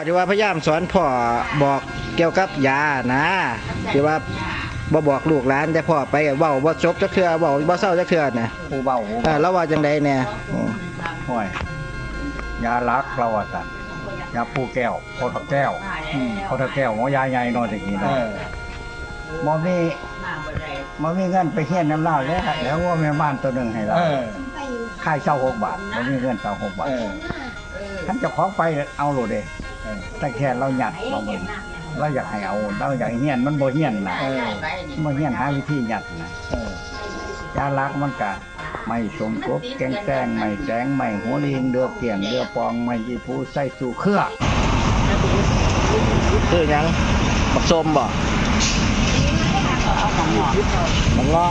ที่ว่าพยายามสอนพ่อบอกเกี่ยวกับยานะที่ว่าบ่บอกลูกหลานแต่พ่อไปเว้าบ่จบจักเทื่อเว้าบ่เศร้าจักเทื่อน่ะผู้เบาเออแล้วว่าจังไดแน่อืมห่วยยาลักเราอะสันยาปูแก้วโคตรแก้วโคตรแก้วหมอยาใหญ่นอนอย่างนี้เอนะอหมอมีหมอมีเงินไปเฮียนน้ำเหล้าแล้วแล้วว่าแม่บ้านตัวหนึ่งให้เราเออค่ายเช่าหกบาทหมอมีเงินเช่าหกบาทเออท่านเจะของไปเอาโหลดเด้เออ แต่แค่เราหยัดเราเบิ่งเราอยากให้เอาเราอยากให้เฮียนมันบ่เฮียนนะเออบ่เฮียนหาวิธีหยัดนะเออยาลักมันกะไม่สมกบแกงแตงไม่แสงไม่หัวลิงเรือเกี่ยงเรือปองไม่ยีผู้ใส่สู่เครือคือหยังบักส้มบ่บักเงาะ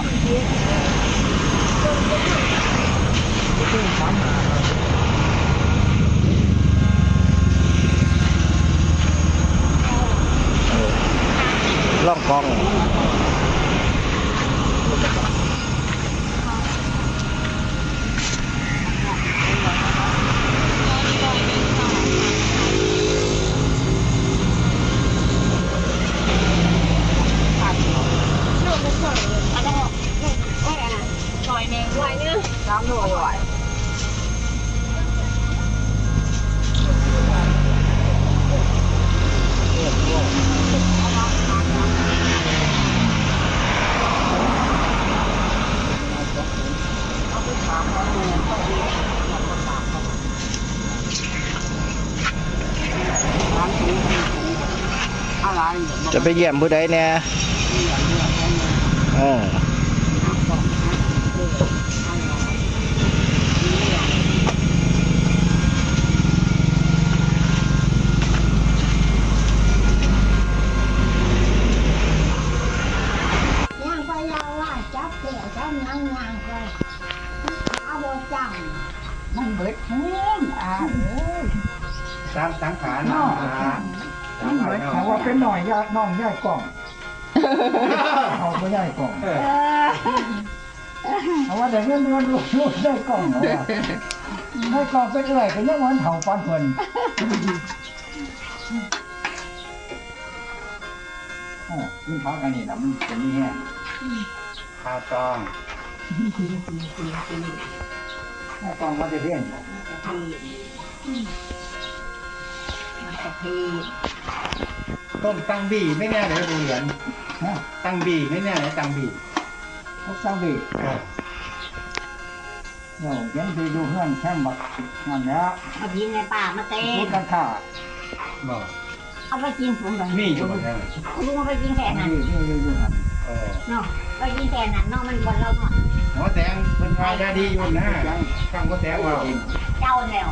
ล่องกอง จะไปเยี่ยมผู้ใดเนี่ยเออ น่อยญาติน้องย่ายกล่องเขาไม่ย่ายกล่องเอเอออเขาว่าแต่เงินเดือนลูกลูกได้กล่องเขาว่าได้กล่องเป็นเอื่อยก็ยังวันเถาปันเพิ่นอ๋อกินพักอันนี้นะมันเป็นนี่แห้งข้าวตองข้าวตองมันจะเพี้ยนบ่ ต้มตังบีไม่แน่เลยดูเหรียญฮะตังบีไม่แน่เลยตังบีพวกสร้างดีเดี๋ยวเย็นไปดูเพื่อนแค่บักนั่นแหล้วเอากินในป่ามาเต้พูดกันค่าบอกเอาไปกินผมก่อนนี่อยู่บนนั้นลุงเอาไปกินแค่นั้นนี่นี่นี่อยู่หันเออเนาะไปกินแค่นั้นเนาะมันบนเราหมดหมอแสงเป็นวายาดีอยู่นะฟังก็แสงว่าเจ้าแล้ว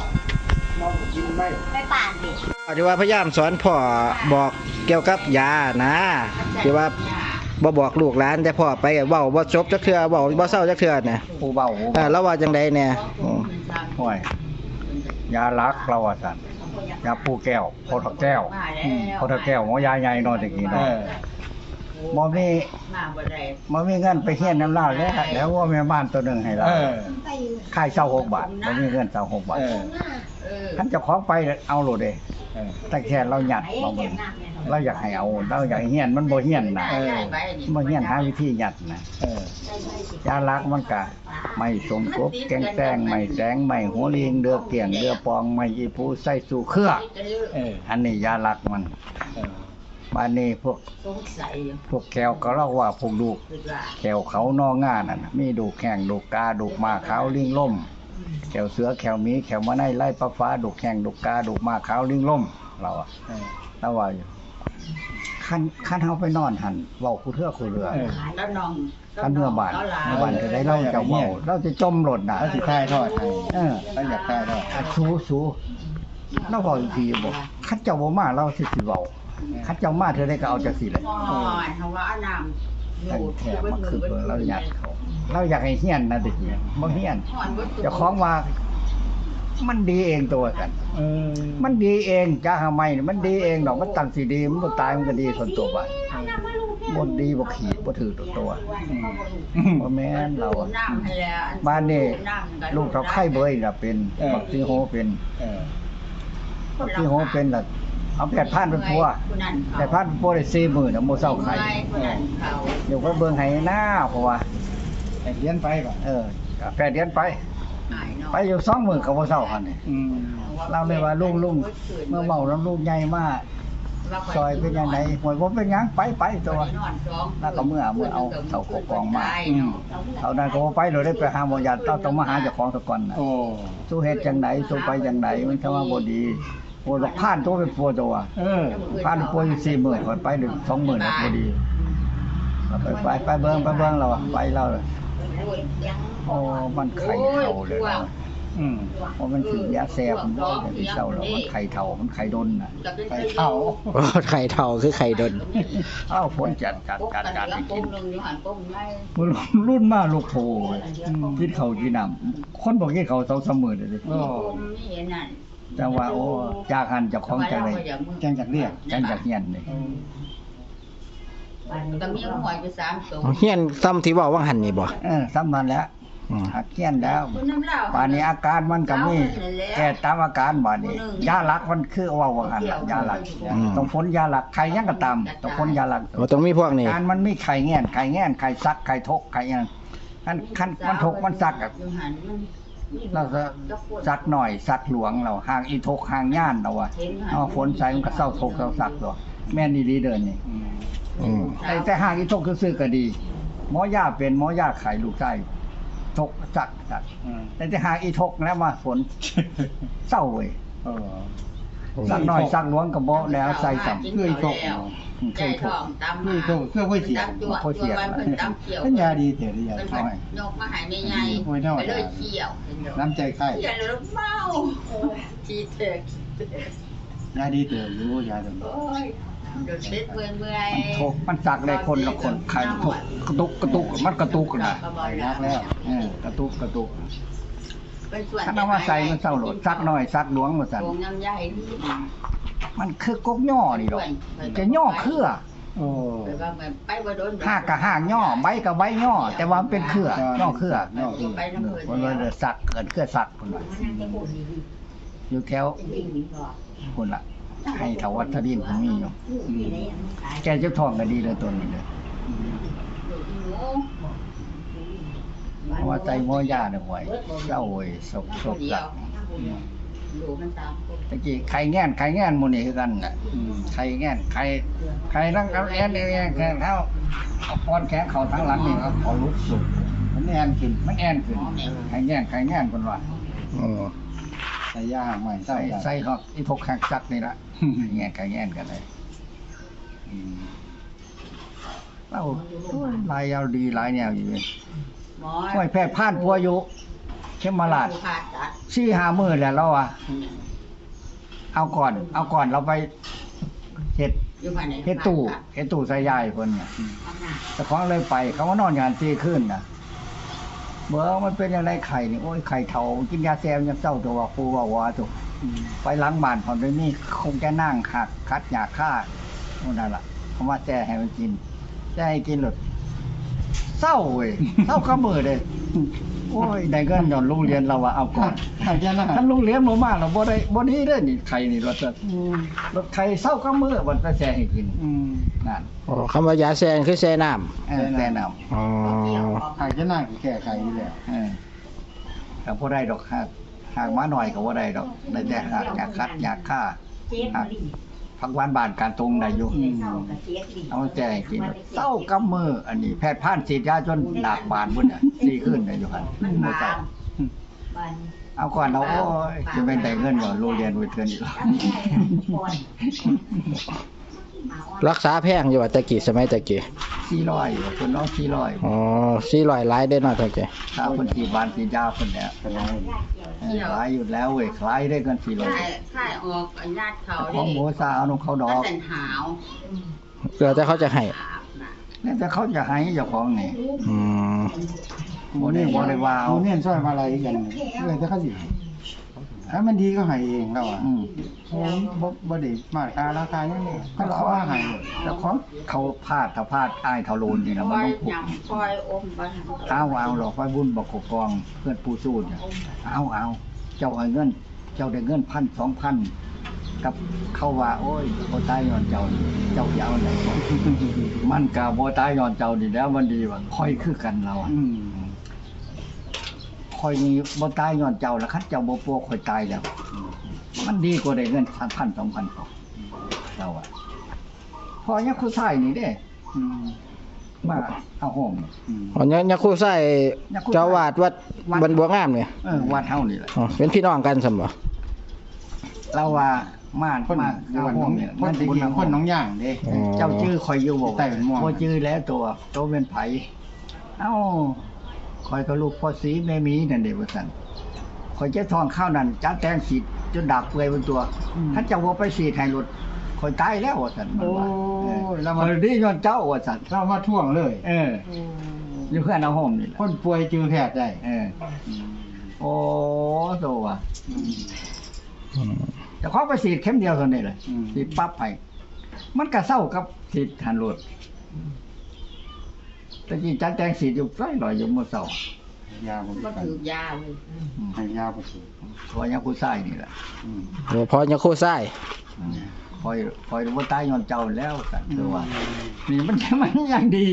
เรากินไม่ไปป่านดิ ที่ว่าพยายามสอนพ่อบอกเกี่ยวกับยานะที่ว่าบ่บอกลูกหลานแต่พ่อไปเว้าบ่จบจักเทื่อเว้าบ่เศร้าจักเทื่อน่ะผู้เบาเออแล้วว่าจังไดแน่อืมห่วยยาลักเราอะสันยาปูแก้วโคตรแก้วโคตรแก้วหมอยาใหญ่นอนอย่างนี้เอนะ อหมอมีหมอมีเงินไปเฮียนน้ำเหล้าแล้วแล้วว่าแม่บ้านตัวหนึ่งให้เราเออ ค่ายเช่าหกบาทหมอมีเงินเช่าหกบาทเออท่านเจะของไปเอาโหลดเด้เออ แต่แค่เราหยัดเราเบิ่งเราอยากให้เอาเราอยากให้เฮียนมันบ่เฮียนนะเออ บ่เฮียนหาวิธีหยัดนะเออยาลักมันกะไม่สมกบแกงแตงไม่แสงไม่หัวลิงเรือเกี่ยงเรือปองไม่ยีผู้ใส่สู่เครือ เอออันนี้ยาลักมัน เออ บ้านนี้พวกพวกแก้วก็เล่าว่าพวกดูกแก้วเขานอง่านั่นน่ะมีดูกแข่งดูกกาดูกมาขาวลิงล่มแก้วเสือแก้วหมีแก้วมะไนไล่ปลาฟ้าดูกแข่งดูกกาดูกมาขาวลิงล่มเราอะเออ เราว่าอยู่คันคันเฮาไปนอนหันเว้าคู่เทือคู่เรือเออคันเมื่อบานเมื่อบานจะได้เล่าจะเว้าเราจะจมหล่นน่ะ แล้วสิคลายทอดให้เออ แล้วอยากคลายทอด อะสูสูเราบอกอีกทีบอกคัดเจ้าบ่มาเราสิสิเว้า คัดเจ้ามาเธอได้ก็เอาจังซี่แหละตั้งแถมมาคือเราอยากเขาเราอยากให้เฮียนนะดิบ่เฮียนเจ้าของว่า มันดีเองตัวกันเออมันดีเองจ้าทำไมนี่มันดีเองดอกมันตั้งสิดีมันบ่ตายมันก็ดีส่วนตัวบ่บ่ดีบ่ขีดบ่ถือตัวตัวบ่แม่นเราอะบ้านนี่ลูกเราไข้เบยล่ะเป็นบักซีโฮเป็นเออบักซีโฮเป็นล่ะ เอาแปดพันเป็นพัวผู้นั้นแปดพันเป็นพัวได้สี่หมื่นเอาโมเศร้าไข่ผู้นั้นเขาเดี๋ยวก็เบิ่งให้หน้าเพราะว่าแต่เลี้ยนไปก่อนเออแปดเดือนไปหายเนาะไปอยู่สองหมื่นกับโมเศร้าหันนี่อืมเราเลยว่าลุงลุงเมื่อเมาแล้วลูกใหญ่มากซอยเป็นยังไงหวยว่าเป็นหยังไปไปตัวแล้วก็เมื่อเมื่อเอาเสากกองมาเอานั้นก็บ่ไปเลยได้ไปหาหมอยาต้องต้องมาหาเจ้าของตะก่อนน่ะโอ้สู้เฮ็ดจังไหนสู้ไปจังไหนมันคำว่าบ่ดี โอ้ดอกผ่านตัวเป็นปัวตัวเออผ่านปัวอยู่สี่หมื่นก่อนไปหนึ่งสองหมื่นบ่ดีเราไปไปไปเบิ่งไปเบิ่งเราอะไปเราเลยโอ้มันไข่เท่าเลยนะอืมเพราะมันคือยาแซ่บมันบ่ได้ที่เศร้าแล้วมันไข่เท่ามันไข่ดนน่ะไปเข้าโอ้ไข่เท่าคือไข่ดนเอ้าฝนจัดจัดจัดจัดให้กินนึงอยู่หันปุ๊บไงมันรุ่นมาลูกโพกินข้าวกินน้ำคนบ่กินข้าวสองสามมื้อเลยดิ โอ้ไม่เห็นนั่นแต่ว่าโอ้จากหันเจ้าของจังได๋แจ้งจากเรียกจังจากเฮียนนี่ก็มีหัวอยู่สามตัวเฮียนซ้ำที่เว้าว่างหันนี่บ่เออซ้ำนั้นแหล้วอืมหักเฮียนแล้วคุณน้ำเหล้าป่านนี้อาการมันก็มีแก้ตามอาการบาดนี้ยาหลักมันคือว่าว่าหันล่ะยาหลักต้องพ้นยาหลักใครยังก็ตามต้องพ้นยาหลักบ่ต้องมีพวกนี้การมันมีไข่แง่นไข่แง่นไข่ซักไข่ทกไข่หยังคันคันมันทกมันซักอะอยู่หันมัน เราจะซักหน่อยซักหลวงเราห่างอีทกห่างย่านเราอะเอาฝนใส่มันก็เศร้าทกเศร้าซักตัวแม่นดีๆเดินนี่อืมอืมแต่แต่ห่างอีทกซื่อๆก็ดี หมอย่าเป็นหมอย่าไข่ลูกไส้ทกซักซักอืมแต่แต่ห่างอีทกแล้วมาฝนเศร้าเว้ย เออซักหน่อยซักหลวงก็บ่แล้วใส่สัมเคยตกเคยทกเคยตกเคยไว้เสียงจวดจวดวันเพิ่นตำเขียวเป็นยาดีเถอะดียาเพิ่นน้อยยกมาให้แม่ใหญ่ไปเลยเขียวน้ำใจไข่เขียวแล้วเมาทีเถอะยาดีเถอะรู้ยาตัวนี้โอ้ยเดี๋ยวเด็ดเมื่อยเมื่อยมันทกมันซักได้คนละคนไข่ทกกระตุกกระตุกมันกระตุกนะไปรักแล้วเออกระตุกกระตุก เป็นส่วนถ้าเอามาใส่มันเศร้าโหลดซักหน่อยซักหลวงมาสั่นโงน้ำใหญ่นี่มันคือกกย่อนี่หรอกจะย่อเครือโอ้ไปว่าไปบ่โดนหากกับหากย่อใบกับใบย่อ แต่ว่ามันเป็นเครือย่อเครือย่อเครือไปน้ำเพิ่นมันว่าเดือดสักเกิดเครือสักคนละอยู่แถวคนละให้แถววัดทดินผมมีอยู่แกเจ้าทองก็ดีเลยตัวนี้เลย เพราะว่าใจหม้อยาเนี่ยหวยเจ้าหวยศกศกสักดูมันตามตะกี้ไข่แง่นไข่แง่นหมูนี่คือกันน่ะไข่แง่นไข่ไข่ทั้งเอาแอนแอนแขนเท้าเอาปอนแขนเขาทั้งหลังนี่ครับขอลุกสุดมันแอนขึ้นมันแอนขึ้นไข่แง่นไข่แง่นคนว่าอืมใส่ยาใหม่ใส่ใส่ใส่หอกอีพกแขกซักนี่ละไข่แง่นไข่แง่นกันเลยอืมเราลายยาวดีหลายแนวอยู่เลย หมอห้วยแพทย์ผ่านปัวอยู่เข้มมาลาดผ่าตัดสี่ห้ามือแล้วเราอะเอาก่อน เอาก่อนเราไปเห็ดอยู่ภายในเฮ็ดตู้เฮ็ดตู้ใส่ยายเพิ่นน่ะแต่ของเลยไป เขาว่านอนงานตีขึ้นน่ะเมื่อมันเป็นยังไงไข่นี่โอ้ยไข่เถากินยาแซมยังเจ้าตัวครูว่าว่าตัวไปล้างบ้านผมไปมีคงจะนั่งหักคัดยาฆ่าโน่นนั่นล่ะเขามาแจ้ให้มันกินแจ้ให้กินหลด เศร้าเว้ยเศร้าก็มือเลยโอ้ยได้เงินหย่อนโรงเรียนเราว่าเอาก่อนไข่ยาหน้าท่านโรงเรียนบ่มาเราบ่ได้บ่นี้เด้อนี่ไข่นี่รถจะรถไข่เศร้าก็มือวันไปแซ่ให้กินอืมนั่นอ๋อคำว่ายาแซงคือแซ่น้ำเออแนะนอ๋อไข่ยาหน้าแก้ไขนี่แหละำเออแต่บ่ได้ดอกหากหากมาหน่อยก็บ่ได้ดอกได้แต่หากอยากคัดอยากฆ่าหาก พักวันบ้านการตรงได้อยู่เอาแจ้ให้กินเศร้ากับมืออันนี้ แพทย์ผ่านฉีดยาจนดากบานพุ่นน่ะดีขึ้นได้อยู่หั่นบ่เศร้าเอาก่อนเราโอ้ยจะเป็นได้เงินบ่โรงเรียนไว้เทื่อนอีกรักษาแพงอยู่ว่าแตะกี้สมัยแตะกี้ 400เพิ่นน้อง400อ๋อ400หลายได้อเนาะแตะกี้ถ้าคนฉีดบานฉีดยาคนเนี่ยเป็นไรเออขายอยู่แล้วเว้ยขายได้กันสี่ร้อยถ่ายถ่ายออกญาติเขาของหมูซาเอานมเขาดอกเป็นหาวเดี๋ยวแต่เขาจะให้เนี่ยแต่เขาจะให้เจ้าของนี่อืมโมนี่โมได้ว่าเอาหมูเนี่ยช่วยมาอะไรกันเลยจะเข้าสิ ถ้ามันดีก็ให้เองแล้วอะอืมโอ้บ่บ่ได้มาตราราคาอย่างนี้ก็เขาว่าให้เจ้าของเขาพลาดถ้าพลาดอ้ายเขาโลนนี่นะคมันอยต้องผูกยำคอยอมบ้านเอาเอาหรอกไว้บุญบอกกองเพื่อนปูสูตรเนี่ยเอาเอาเจ้าเอาเงิน เจ้าได้เงินพันสองพันกับเขาว่าโอ้ยบ่ตายย้อนเจ้านี่เจ้าอยาวไหนบ่มันก็บ่ตายย้อนเจ้านี่แล้วมันดีว่าค่อยคือกันเราอะ อืม ค่อยนี่บ่ตายย้อนเจ้าแล้วคัดเจ้าบ่ปัวค่อยตายแล้ว มันดีกว่าได้เงินพัน2,000พอเราอะพอยังคู่ชายนี่เด้อืมมาเอาห้องนี่อืมอ๋อเนี่ยเนี่ยครูใส่เนี่ยครูใส่เจ้าวาดวัดวัดบันบัวงามเนี่ยเออวัดเฮานี่แหละอ๋อเป็นพี่น้องกันสมบ่เราว่าม่านคนมาอยู่เอาบ้านห้น้อองงเนี่ยคนจะบุญยิงคนน้องย่างเด้อ๋อเจ้าชื่อคอยอยู่บอกใต้เป็นม่วงบ่ชื่อแล้วตัวตัวเป็นไผเอ้า คอยก็ลูกพ่อสีแม่หมีนั่นเด้ว่าซั่นคอยจะทองข้าวนั่นจัดแต่งสีดจนดักเปื่อยบนตัวถ้าเจ้าบ่ไปสีดให้รถคอยตายแล้วว่าซั่นมันว่าโอ้ยแล้แล้ววมัมานดีย้อนเจ้าว่าซั่นเรามาท่วงเลย เอออยู่เพื่อนเอาห้องนี่แหละคนป่วยจือแพทย์ได้ เออ โอ้โตว่ะอืมอืมเจะเข้าไปสีดเข็มเดียวเท่านี้เลยอืมสีดปั๊บไป มันก็เศร้ากับสีดหันรถแต่จริงจัดแต่งสีดอยู่ไร่ลอยอยู่มื้อเช้ายาบ่ก็กันถือยาเลยให้ยาบ่ถูกคอยยังผู้ชายนี่แหละอืมเดี๋ยวพอเนี่ยครูใส่คอยคอยว่าตายย้อนเจ้าแล้วกันคือว่า นี่มันมันยังดี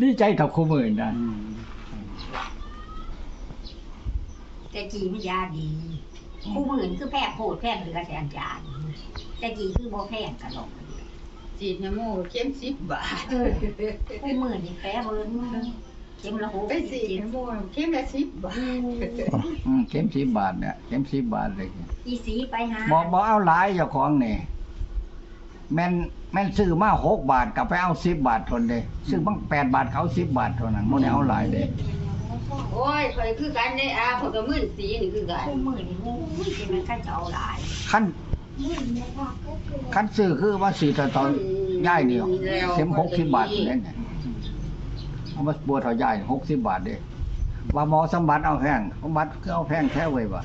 ดีใจกับคู่มือนะอืมแต่จีมันยาดีผู้หมื่นคือแพทย์โพดแพทย์เหลือแสนจานแต่จีคือบ่แพงกันหรอก จีดน้ำมูกเข้มสิบบาท ผู้หมื่นนี่แพ้เบิ่งเข็มละหกไปสีดน้ำมูกเข้มละสิบบาทอืมเข็มสิบบาทเนี่ยเข็มสิบบาทเลยอีสีไปหาบอกบอกเอาหลายเจ้าของนี่แม่นแม่นซื้อมาหกบาทกับไปเอาสิบบาททนเลยซื้อบ้างแปดบาทเขาสิบบาทเท่านั้นมันเอาหลายเลยโอ้ยเคยคือกันในอาเขาก็มื่นสีนี่คือกันผู้หมื่นนี่โอ้ยมันก็จะเอาหลายขั้น ขั้นซื้อคือว่าสี่ตอนตอนย่ายเดียวเข็มหกสิบบาทเลยเนี่ยเอามาบัวเท่าย่ายหกสิบบาทเด้ว่าหมอสมบัติเอาแพงสมบัติคือเอาแพงแท้เว้ยว่ะ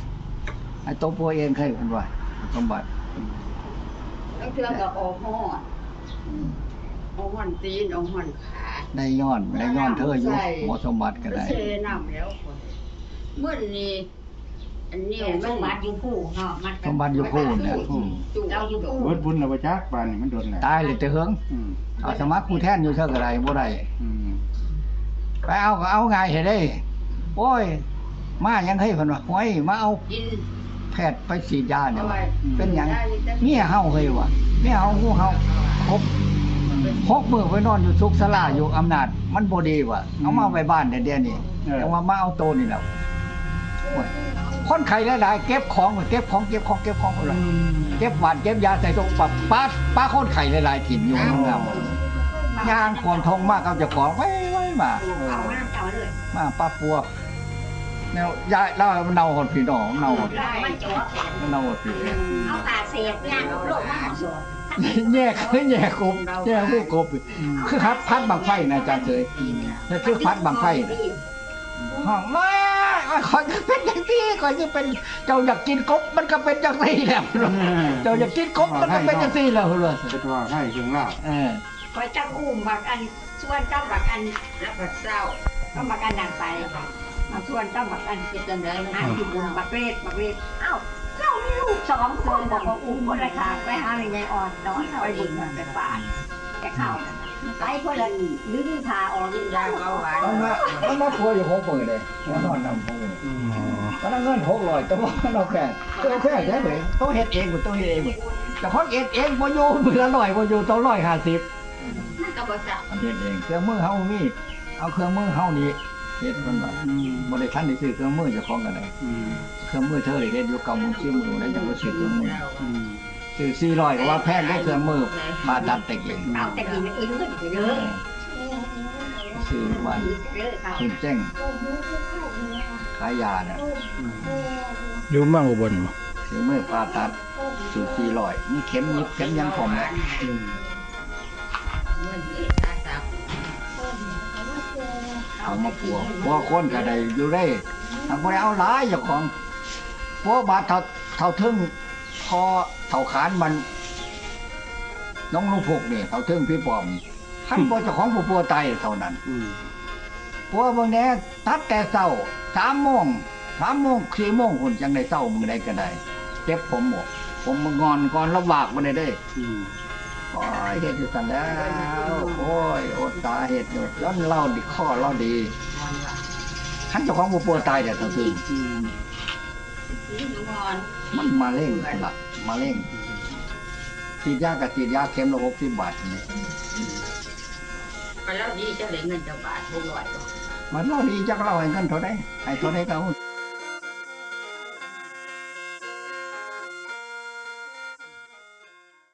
ไอ้ตัวปัวเองเคยคุณว่าสมบัติแล้วเทื่อก็ออกห้อนออกห้อนตีนออกห้อนขาได้ย้อนได้ย้อนเธออยู่หมอสมบัติก็ได้เชน้ำแล้วคนเมื่อนี้ อันนี้เนี่ยสมันมบัติอยู่ผู้เนาะมันสมบัติอยู่คู่เนี่ยเราอยู่ผู้เบิดบุญแล้วบ่จักปานนี่มันโดนแล้วตายเลยจะเฮิงอืมเอาสมัครผู้แทนอยู่เท่ากับไรบ่ได้อืมไปเอาก็เอาไงเห็นได้ โอ้ย มายังให้เพิ่นว่าโอ้ยมาเอากินแพทย์ไปฉีดยาเนี่ยเอาไว้เป็นหยังเมียเฮาเฮ้ยว่ะเมียเฮาฮู้เฮาครบหกมื้อไปนอนอยู่สุขศาลาอยู่อำนาจ มันบ่ดีว่ะเอามาไว้บ้านเดี๋ยวนี้แต่ว่ามาเอาโตนี่แหล้วโอ้ย คนไข้หลายๆเก็บของเก็บของเก็บของเก็บของอะไรเก็บหวานเก็บยาใส่ตรงปับป้าป้าคนไข้หลายๆถิ่นอยู่งามๆย่างความทงมากเอาเจ้าของไว้ไว้มาเอาน้ำเจ้าเลยมาป้าปัวแนวยายเล่าให้มันเน่าหดพี่น้องเน่าหดเรามันจ่อแขนมันเน่าหดพี่เอาขาเศษเนี่ยโลกมันสดแยกคือแยกกบแยกผู้กบคือพัดพัดบังไฟนะอาจารย์เฉยนี่คือพัดบังไฟนะห้องมา คอยจะเป็นอย่างที่คอยจะเป็นเจ้าอยากกินกบมันก็เป็นอย่างนี้แหละเจ้าอยากกินกบมันก็เป็นอย่างนี้แหละเหรอเป็นว่าให้เครื่องลาบเออคอยจังอุ้มบักอันส่วนจังบักอันแล้วก็เศร้าก็บักอันนั่นไปมาส่วนจังบักอันเป็นจังไดมันหาที่บุญบักเรศบักเรศเอ้าเจ้ามีลูกสองคนบอกว่าอุ้มคนละทางไปหาแม่ยายอ่อนนอนไปบุญไปป่านแกเข้า ไปคนละดึงขาออกกินยาเบาหวานมันมามันมาพัวอยู่หกหมื่นเลยมันนอนนำหกหมื่นมันเอาเงินหกร้อยตัวมันเอาแค่ตัวแค่ใช่ไหมต้องเฮ็ดเองหมดต้องเฮ็ดเองหมดแต่ของเอ็ดเองบ่อยู่มือละร้อยบ่อยู่ต้องร้อยห้าสิบมันก็บ่สักอันเฮ็ดเองเครื่องมือเฮามีเอาเครื่องมือเฮานี่เฮ็ดมันว่าอืมบ่ได้ทันได้ซื้อเครื่องมือเจ้าของกันเลยอืมเครื่องมือเธอได้เฮ็ดอยู่เก่ามือซื้อมือได้จังบ่ซื้อเครื่องมือ อืมซื้อ400ก็ว่าแพงได้เครื่องมือมาตัดเต็กเลยเอาแต่กินอื่นก็ดีเด้อซื้อวันเด้อเขาคุณแจ้งขายยาน่ะอยู่เมืองอุบลบ่เครื่องมือผ่าตัดสูตร400มีเข็มยิบเข็มยังผมนะอืมเมื่อนี้ตาสักเอามาปัวปัวคนก็ได้อยู่ได้ทางบ่ได้เอาหลายเจ้าของปัวบาทเท่าเท่าถึง พอเท่าขานมัน น้องลูกพกนี่เท่าถึงพี่ปอมคันบ่เจ้าของผู้ปัวตายเท่านั้นอืมปัวเบิ่งแหน่ตัดแต่เช้า3โมง3โมง4โมงคุณจังได้เช้ามื้อใดก็ได้เจ็บผมหมดผมมางอนก่อนลำบากมาได้เด้อืมโอ้ยเฮ็ดอยู่กันแล้วโอ้ยอดตาเฮ็ดอยู่แล้วเล่าดิข้อเล่าดีขันเจ้าของบ่ปวดตายเดี๋ยวทั้งคื นอืมนอนมันมาเร่งหลักมาเร่งฉีดยากับฉีดยาเข็มละหกสิบบาทนี่ไปแล้วดีจะเหลือเงินจะบาทหกร้อยมันเล่าดีจักเล่าให้เงินเท่าไดให้เท่าไดก็เอา